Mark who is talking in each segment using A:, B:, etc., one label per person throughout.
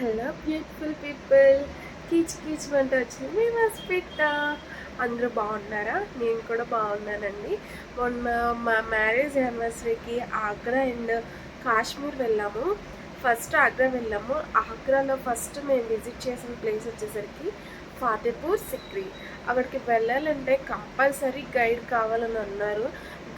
A: Hello beautiful people కీచ్ కీచ్ వంట వచ్చింది. మేము హాస్పిట అందరూ బాగున్నారా? నేను కూడా బాగున్నానండి. మొన్న మా మ్యారేజ్ యానివర్సరీకి ఆగ్రా అండ్ కాశ్మీర్ వెళ్ళాము. ఫస్ట్ ఆగ్రా వెళ్ళాము. ఆగ్రాలో ఫస్ట్ మేము విజిట్ చేసిన ప్లేస్ వచ్చేసరికి ఫాతేపూర్ సిక్రీ. అక్కడికి వెళ్ళాలంటే కంపల్సరీ గైడ్ కావాలని అన్నారు.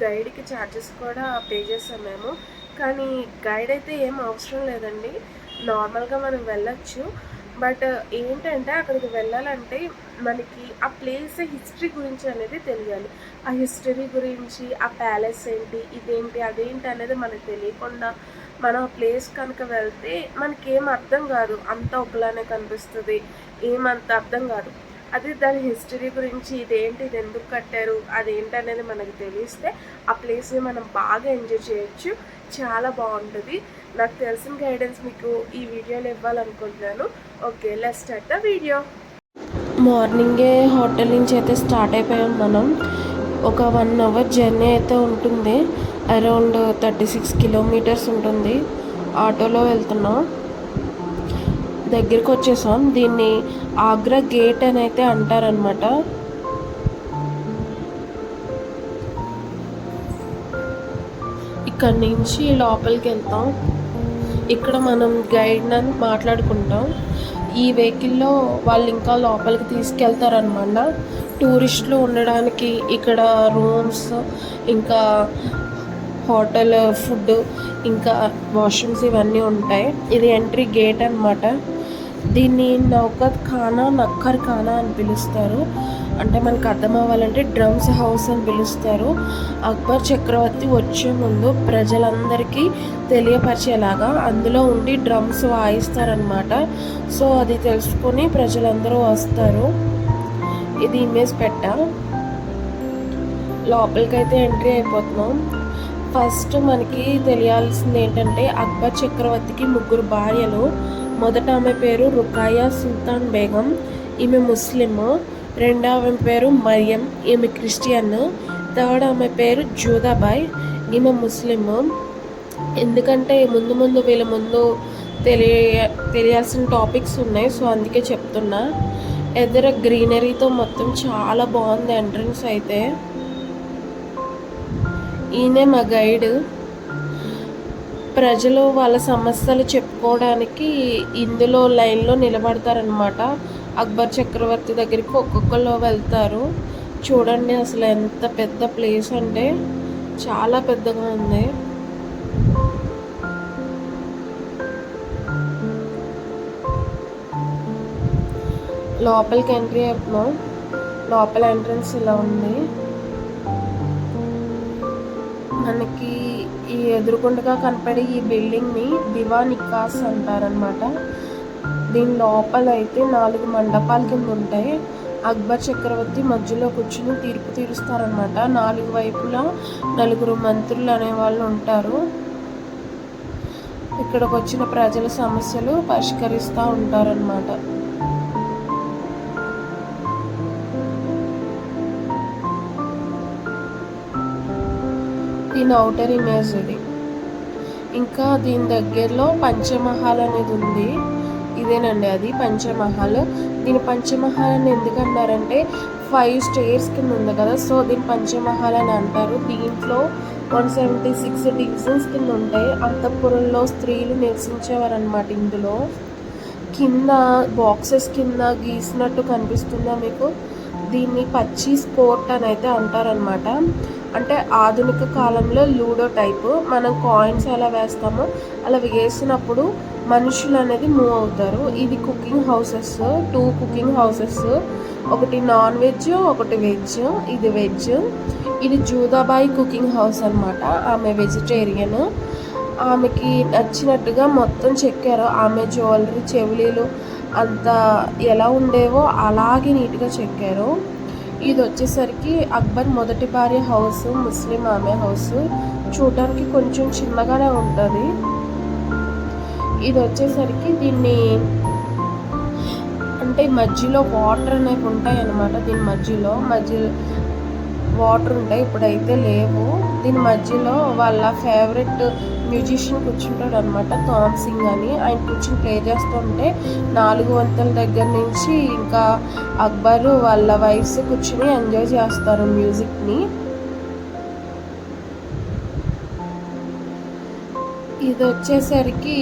A: గైడ్కి ఛార్జెస్ కూడా పే చేసాం మేము. కానీ గైడ్ అయితే ఏం అవసరం లేదండి. నార్మల్గా మనం వెళ్ళొచ్చు. బట్ ఏంటంటే అక్కడికి వెళ్ళాలంటే మనకి ఆ ప్లేస్ హిస్టరీ గురించి అనేది తెలియాలి. ఆ హిస్టరీ గురించి ఆ ప్యాలెస్ ఏంటి ఇదేంటి అదేంటి అనేది మనకు తెలియకుండా మనం ఆ ప్లేస్ కనుక వెళ్తే మనకేం అర్థం కాదు. అంతా ఒకలానే కనిపిస్తుంది. ఏమంత అర్థం కాదు. అది దాని హిస్టరీ గురించి ఇదేంటి ఇది ఎందుకు కట్టారు అదేంటి అనేది మనకు తెలిస్తే ఆ ప్లేస్ని మనం బాగా ఎంజాయ్ చేయొచ్చు. చాలా బాగుంటుంది. నాకు తెలిసిన గైడెన్స్ మీకు ఈ వీడియోలో ఇవ్వాలనుకుంటున్నాను. Okay let start the video మార్నింగే హోటల్ నుంచి అయితే స్టార్ట్ అయిపోయాం మనం. ఒక వన్ అవర్ జర్నీ అయితే ఉంటుంది. అరౌండ్ థర్టీ సిక్స్ కిలోమీటర్స్ ఉంటుంది. ఆటోలో వెళ్తున్నాం. దగ్గరికి వచ్చేసాం. దీన్ని ఆగ్రా గేట్ అని అయితే అంటారనమాట ఇక్కడి నుంచి లోపలికి వెళ్తాం. ఇక్కడ మనం గైడ్ అని మాట్లాడుకుంటాం. ఈ వెహికల్లో వాళ్ళు ఇంకా లోపలికి తీసుకెళ్తారనమాట. టూరిస్టులు ఉండడానికి ఇక్కడ రూమ్స్ ఇంకా హోటల్ ఫుడ్ ఇంకా వాష్రూమ్స్ ఇవన్నీ ఉంటాయి. ఇది ఎంట్రీ గేట్ అనమాట దీన్ని నౌకత్ ఖానా నక్కర్ ఖానా అని పిలుస్తారు. అంటే మనకు అర్థం అవ్వాలంటే డ్రమ్స్ హౌస్ అని పిలుస్తారు. అక్బర్ చక్రవర్తి వచ్చే ముందు ప్రజలందరికీ తెలియపరిచేలాగా అందులో ఉండి డ్రమ్స్ వాయిస్తారనమాట సో అది తెలుసుకొని ప్రజలందరూ వస్తారు. ఇది ఇమేజ్ పెట్ట. లోపలికైతే ఎంట్రీ అయిపోతున్నాం. ఫస్ట్ మనకి తెలియాల్సింది ఏంటంటే అక్బర్ చక్రవర్తికి ముగ్గురు భార్యలు. మొదట ఆమె పేరు రుకాయా సుల్తాన్ బేగం. ఈమె ముస్లిం రెండవ ఆమె పేరు మరియం ఈమె క్రిస్టియన్. థర్డ్ ఆమె పేరు జూదాబాయ్ ఈమె ముస్లిం. ఎందుకంటే ముందు ముందు వీళ్ళ ముందు తెలియ తెలియాల్సిన టాపిక్స్ ఉన్నాయి సో అందుకే చెప్తున్నా. ఎదుర గ్రీనరీతో మొత్తం చాలా బాగుంది ఎంట్రన్స్ అయితే. ఈయనే మా గైడ్. ప్రజలు వాళ్ళ సమస్యలు చెప్పుకోవడానికి ఇందులో లైన్లో నిలబడతారనమాట అక్బర్ చక్రవర్తి దగ్గరికి ఒక్కొక్కరు వెళ్తారు. చూడండి అసలు ఎంత పెద్ద ప్లేస్ అంటే చాలా పెద్దగా ఉంది. లోపలికి ఎంట్రీ అవుతున్నాం లోపల ఎంట్రన్స్ ఇలా ఉంది. మనకి ఈ ఎదురుకుండగా కనపడే ఈ బిల్డింగ్ని దివా నికాస్ అంటారనమాట దీని లోపల అయితే నాలుగు మండపాల కింద ఉంటాయి. అక్బర్ చక్రవర్తి మధ్యలో కూర్చుని తీర్పు తీరుస్తారనమాట నాలుగు వైపులా నలుగురు మంత్రులు అనేవాళ్ళు ఉంటారు. ఇక్కడికి వచ్చిన ప్రజల సమస్యలు పరిష్కరిస్తూ ఉంటారనమాట దీని అవుటర్ ఇమేజ్ ఇది. ఇంకా దీని దగ్గరలో పంచమహల్ అనేది ఉంది. ఇదేనండి అది పంచమహల్. దీని పంచమహల్ అని ఎందుకన్నారంటే ఫైవ్ స్టేర్స్ కింద ఉంది కదా సో దీని పంచమహల్ అని అంటారు. దీంట్లో వన్ సెవెంటీ సిక్స్ డివిజన్స్ కింద ఉంటాయి. అంతఃపురంలో స్త్రీలు నివసించేవారు అనమాట ఇందులో. కింద బాక్సెస్ కింద గీసినట్టు కనిపిస్తుందా మీకు? దీన్ని పచ్చి స్పోర్ట్ అని అయితే అంటారనమాట అంటే ఆధునిక కాలంలో లూడో టైప్ మనం కాయిన్స్ ఎలా వేస్తామో అలా వేసినప్పుడు మనుషులు అనేది మూవ్ అవుతారు. ఇది cooking houses two cooking houses ఒకటి నాన్ వెజ్ ఒకటి వెజ్ ఇది వెజ్. ఇది జూదాబాయి కుకింగ్ హౌస్ అనమాట ఆమె వెజిటేరియన్. ఆమెకి నచ్చినట్టుగా మొత్తం చెక్కారు. ఆమె జ్యువెలరీ చెవిలీలు అంత ఎలా ఉండేవో అలాగే నీట్గా చెక్కారు. ఇది వచ్చేసరికి అక్బర్ మొదటి భార్య హౌస్ ముస్లిం ఆమె హౌస్. చూడడానికి కొంచెం చిన్నగానే ఉంటుంది. ఇది వచ్చేసరికి దీన్ని అంటే మధ్యలో వాటర్ అనేవి ఉంటాయి అన్నమాట దీని మధ్యలో. మధ్యలో వాటర్ ఉంటాయి ఇప్పుడైతే లేవు. దీని మధ్యలో వాళ్ళ ఫేవరెట్ మ్యూజిషియన్ కూర్చుంటాడు అనమాట థామ్ సింగ్ అని. ఆయన కూర్చుని ప్లే చేస్తుంటే నాలుగు వంతుల దగ్గర నుంచి ఇంకా అక్బరు వాళ్ళ వైఫ్స్ కూర్చుని ఎంజాయ్ చేస్తారు మ్యూజిక్ని. ఇది వచ్చేసరికి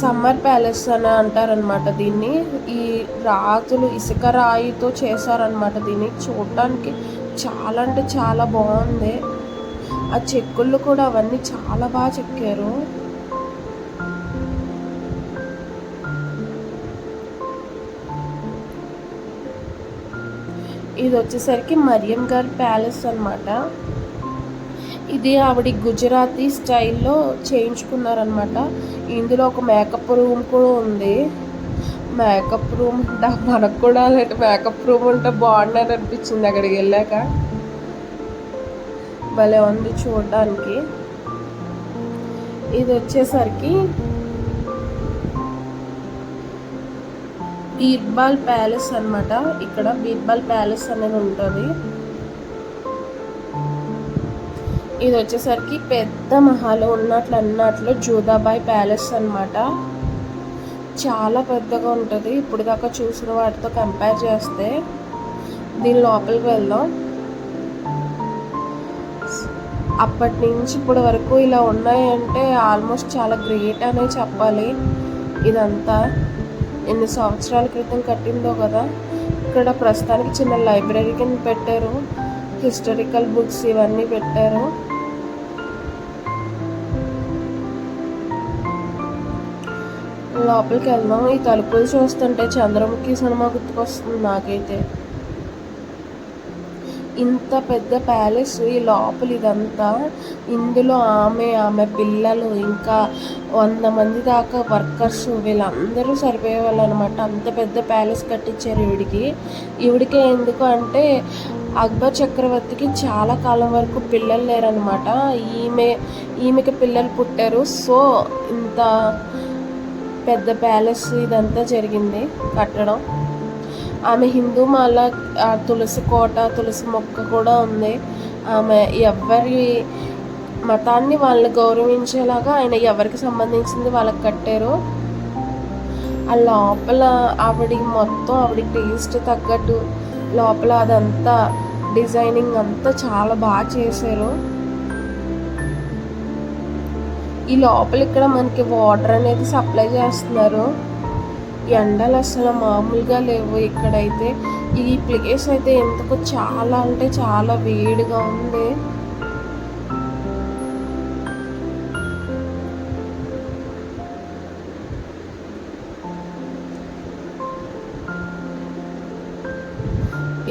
A: సమ్మర్ ప్యాలెస్ అని అంటారనమాట దీన్ని. ఈ రాతులు ఇసుక రాయితో చేశారనమాట దీన్ని. చూడటానికి చాలా అంటే చాలా బాగుంది. ఆ చెక్కుళ్ళు కూడా అవన్నీ చాలా బాగా చెక్కారు. ఇది వచ్చేసరికి మరియం గారి ప్యాలెస్ అనమాట ఇది ఆవిడ గుజరాతీ స్టైల్లో చేయించుకున్నారనమాట ఇందులో ఒక మేకప్ రూమ్ కూడా ఉంది. మేకప్ రూమ్ అంటే మనకు కూడా అలాంటి మేకప్ రూమ్ ఉంటే బాగుండని అనిపించింది అక్కడికి వెళ్ళాక. భలే ఉంది చూడడానికి. ఇది వచ్చేసరికి బీర్బాల్ ప్యాలెస్ అనమాట ఇక్కడ బీర్బాల్ ప్యాలెస్ అనేది ఉంటుంది. ఇది వచ్చేసరికి పెద్ద మహాలు ఉన్నట్లు అన్నట్లు జూదాబాయ్ ప్యాలెస్ అనమాట చాలా పెద్దగా ఉంటుంది. ఇప్పుడు దాకా చూసిన వాటితో కంపేర్ చేస్తే దీని లోపలికి వెళ్దాం. అప్పటి నుంచి ఇప్పటి వరకు ఇలా ఉన్నాయంటే ఆల్మోస్ట్ చాలా గ్రేట్ అనే చెప్పాలి. ఇదంతా ఎన్ని సంవత్సరాల క్రితం కట్టిందో కదా. ఇక్కడ ప్రస్తుతానికి చిన్న లైబ్రరీ కింద పెట్టారు. హిస్టారికల్ బుక్స్ ఇవన్నీ పెట్టారు. లోపలికి వెళ్దాం. ఈ తలుపులు చూస్తుంటే చంద్రముఖి సినిమా గుర్తుకొస్తుంది నాకైతే. ఇంత పెద్ద ప్యాలెస్ ఈ లోపల ఇదంతా. ఇందులో ఆమె ఆమె పిల్లలు ఇంకా వంద మంది దాకా వర్కర్స్ వీళ్ళందరూ సరిపోయేవాళ్ళు అనమాట అంత పెద్ద ప్యాలెస్ కట్టించారు ఈవిడికి. ఈవిడికే ఎందుకు అంటే అక్బర్ చక్రవర్తికి చాలా కాలం వరకు పిల్లలు లేరనమాట. ఈమె ఈమెకి పిల్లలు పుట్టారు. సో ఇంత పెద్ద ప్యాలెస్ ఇదంతా జరిగింది కట్టడం. ఆమె హిందూ మాల తులసి కోట తులసి మొక్క కూడా ఉంది. ఆమె ఎవరి మతాన్ని వాళ్ళని గౌరవించేలాగా ఆయన ఎవరికి సంబంధించింది వాళ్ళకి కట్టారు. ఆ లోపల ఆవిడ మొత్తం ఆవిడ టేస్ట్ తగ్గట్టు లోపల అదంతా డిజైనింగ్ అంతా చాలా బాగా చేశారు. ఈ లోపల ఇక్కడ మనకి వాటర్ అనేది సప్లై చేస్తున్నారు. ఎండలు అసలు మామూలుగా లేవు ఇక్కడైతే. ఈ ప్లేస్ అయితే ఎందుకు చాలా అంటే చాలా వేడిగా ఉంది.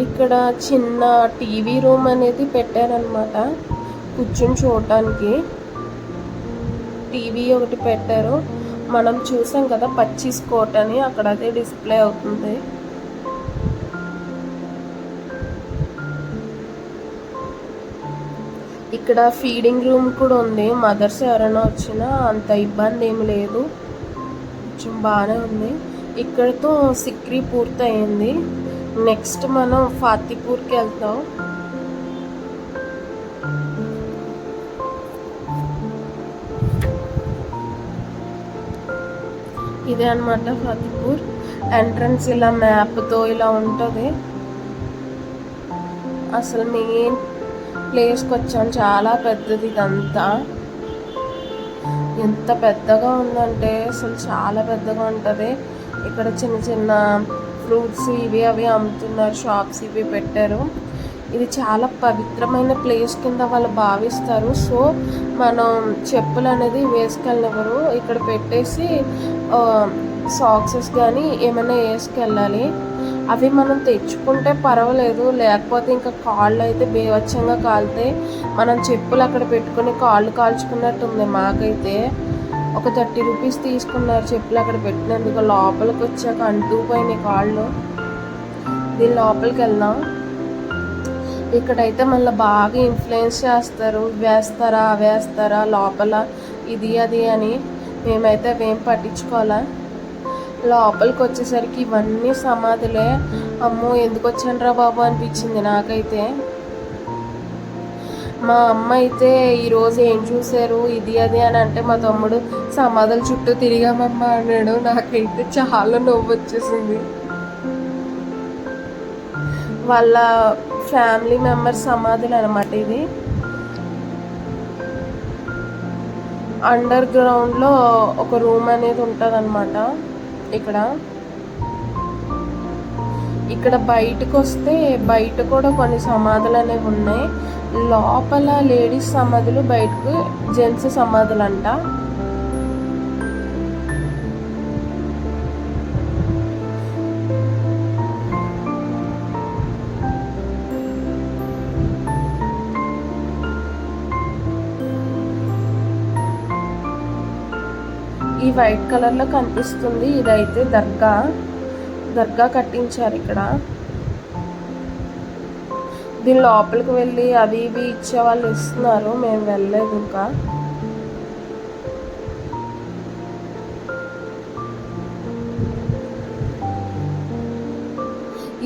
A: ఇక్కడ చిన్న టీవీ రూమ్ అనేది పెట్టారనమాట కూర్చుని చూడటానికి. టీవీ ఒకటి పెట్టారు. మనం చూసాం కదా పచ్చీస్ కోట్ అని అక్కడ అదే డిస్ప్లే అవుతుంది. ఇక్కడ ఫీడింగ్ రూమ్ కూడా ఉంది. మదర్స్ ఎవరైనా వచ్చినా అంత ఇబ్బంది ఏమి లేదు. కొంచెం బాగానే ఉంది. ఇక్కడతో సిక్రీ పూర్తయింది. నెక్స్ట్ మనం ఫాతిపూర్కి వెళ్తాం. ఇదే అనమాట ఫతిపూర్. ఎంట్రన్స్ ఇలా మ్యాప్తో ఇలా ఉంటుంది. అసలు మెయిన్ ప్లేస్కి వచ్చాం. చాలా పెద్దది ఇదంతా. ఎంత పెద్దగా ఉందంటే అసలు చాలా పెద్దగా ఉంటుంది. ఇక్కడ చిన్న చిన్న ఫ్రూట్స్ ఇవి అవి అమ్ముతున్నారు. షాప్స్ ఇవి పెట్టారు. ఇది చాలా పవిత్రమైన ప్లేస్ కింద వాళ్ళు భావిస్తారు. సో మనం చెప్పులు అనేది వేసుకెళ్ళినవరు ఇక్కడ పెట్టేసి సాక్సెస్ కానీ ఏమైనా వేసుకెళ్ళాలి. అవి మనం తెచ్చుకుంటే పర్వాలేదు. లేకపోతే ఇంకా కాళ్ళు అయితే బేవచ్చంగా కాలుతాయి మనం చెప్పులు అక్కడ పెట్టుకుని కాళ్ళు కాల్చుకున్నట్టుంది మాకైతే. ఒక థర్టీ రూపీస్ తీసుకున్నారు చెప్పులు అక్కడ పెట్టినందుకు. లోపలికి వచ్చాక అంటూ పోయినాయి కాళ్ళు. దీని లోపలికి వెళ్దాం. ఇక్కడైతే మళ్ళీ బాగా ఇన్ఫ్లుయెన్స్ చేస్తారు. వేస్తారా వేస్తారా లోపల ఇది అది అని. మేమైతే అవేం పట్టించుకోవాలా? లోపలికి వచ్చేసరికి ఇవన్నీ సమాధులే. అమ్మో ఎందుకు వచ్చానరా బాబు అనిపించింది నాకైతే. మా అమ్మ అయితే ఈరోజు ఏం చూశారు? ఇది అది అని అంటే మా తమ్ముడు సమాధుల చుట్టూ తిరిగామమ్మ అన్నాడు. నాకైతే చాలా నవ్వు వచ్చేసింది. వాళ్ళ ఫ్యామిలీ మెంబర్స్ సమాధులు అనమాట ఇది అండర్ గ్రౌండ్లో ఒక రూమ్ అనేది ఉంటుంది ఇక్కడ. ఇక్కడ బయటకు వస్తే బయట కూడా కొన్ని సమాధులు అనేవి ఉన్నాయి. లోపల లేడీస్ సమాధులు బయటకు జెంట్స్ సమాధులు అంట వైట్ కలర్లో కనిపిస్తుంది. ఇదైతే దర్గా. దర్గా కట్టించారు ఇక్కడ. దీని లోపలికి వెళ్ళి అవి ఇవి ఇచ్చే వాళ్ళు ఇస్తున్నారు. మేము వెళ్ళలేదు ఇంకా.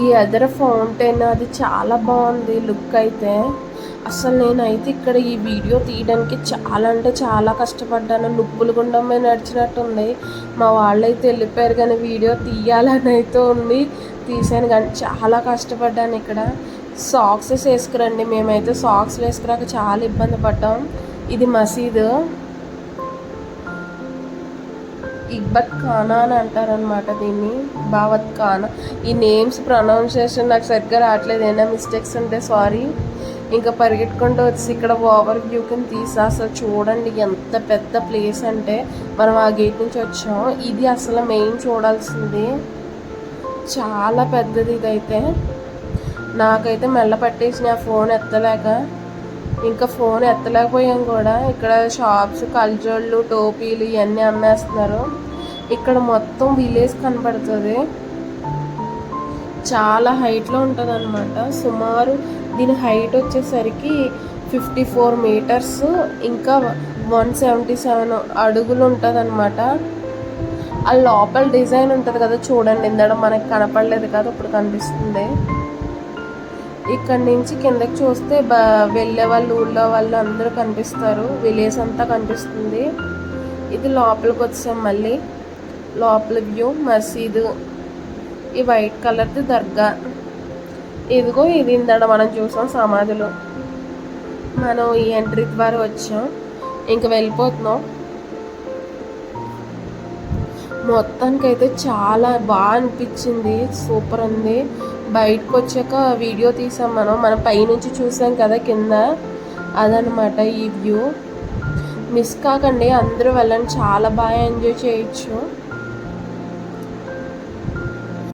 A: ఈ ఎదర ఫౌంటైన్ అది చాలా బాగుంది లుక్ అయితే. అసలు నేనైతే ఇక్కడ ఈ వీడియో తీయడానికి చాలా అంటే చాలా కష్టపడ్డాను. నువ్వులు గుండమే నడిచినట్టుంది. మా వాళ్ళైతే వెళ్ళిపోయారు కానీ వీడియో తీయాలని అయితే ఉంది. తీసాను కానీ చాలా కష్టపడ్డాను ఇక్కడ. సాక్సెస్ వేసుకురండి. మేమైతే సాక్స్ వేసుకురాక చాలా ఇబ్బంది పడ్డాం. ఇది మసీదు. ఇక్బత్ ఖానా అని అంటారనమాట దీన్ని. బావత్ ఖానా. ఈ నేమ్స్ ప్రొనౌన్సియేషన్ నాకు సరిగ్గా రావట్లేదు. ఏమైనా మిస్టేక్స్ ఉంటే సారీ. ఇంకా పరిగెట్టుకుంటూ వచ్చి ఇక్కడ ఓవర్ వ్యూ కింద తీసా అసలు చూడండి ఎంత పెద్ద ప్లేస్ అంటే మనం ఆ గేట్ నుంచి వచ్చాం. ఇది అసలు మెయిన్ చూడాల్సింది. చాలా పెద్దది ఇదైతే. నాకైతే మెల్ల పట్టేసి ఆ ఫోన్ ఎత్తలేక. ఇంకా ఫోన్ ఎత్తలేకపోయాం కూడా. ఇక్కడ షాప్స్ కల్జోళ్ళు టోపీలు ఇవన్నీ అమ్మేస్తున్నారు. ఇక్కడ మొత్తం విలేజ్ కనపడుతుంది. చాలా హైట్లో ఉంటుంది అనమాట సుమారు దీని హైట్ వచ్చేసరికి ఫిఫ్టీ ఫోర్ మీటర్స్ ఇంకా వన్ సెవెంటీ సెవెన్ అడుగులు ఉంటుంది అనమాట ఆ లోపల డిజైన్ ఉంటుంది కదా చూడండి ఇందడం మనకి కనపడలేదు కదా ఇప్పుడు కనిపిస్తుంది. ఇక్కడ నుంచి కిందకి చూస్తే బ వెళ్ళే వాళ్ళు ఊళ్ళో వాళ్ళు అందరూ కనిపిస్తారు. విలేజ్ అంతా కనిపిస్తుంది. ఇది లోపలికి వచ్చాం మళ్ళీ. లోపల వ్యూ మసీదు. ఈ వైట్ కలర్ది దర్గా. ఇదిగో ఇది ఇందడ మనం చూసాం సమాధులు. మనం ఈ ఎంట్రీ ద్వారా వచ్చాం. ఇంక వెళ్ళిపోతున్నాం. మొత్తానికైతే చాలా బాగా అనిపించింది. సూపర్ ఉంది. బయటకు వచ్చాక వీడియో తీసాం మనం. మనం పైనుంచి చూసాం కదా కింద. అదనమాట ఈ వ్యూ. మిస్ కాకండి అందరూ వెళ్ళండి చాలా బాగా ఎంజాయ్ చేయొచ్చు.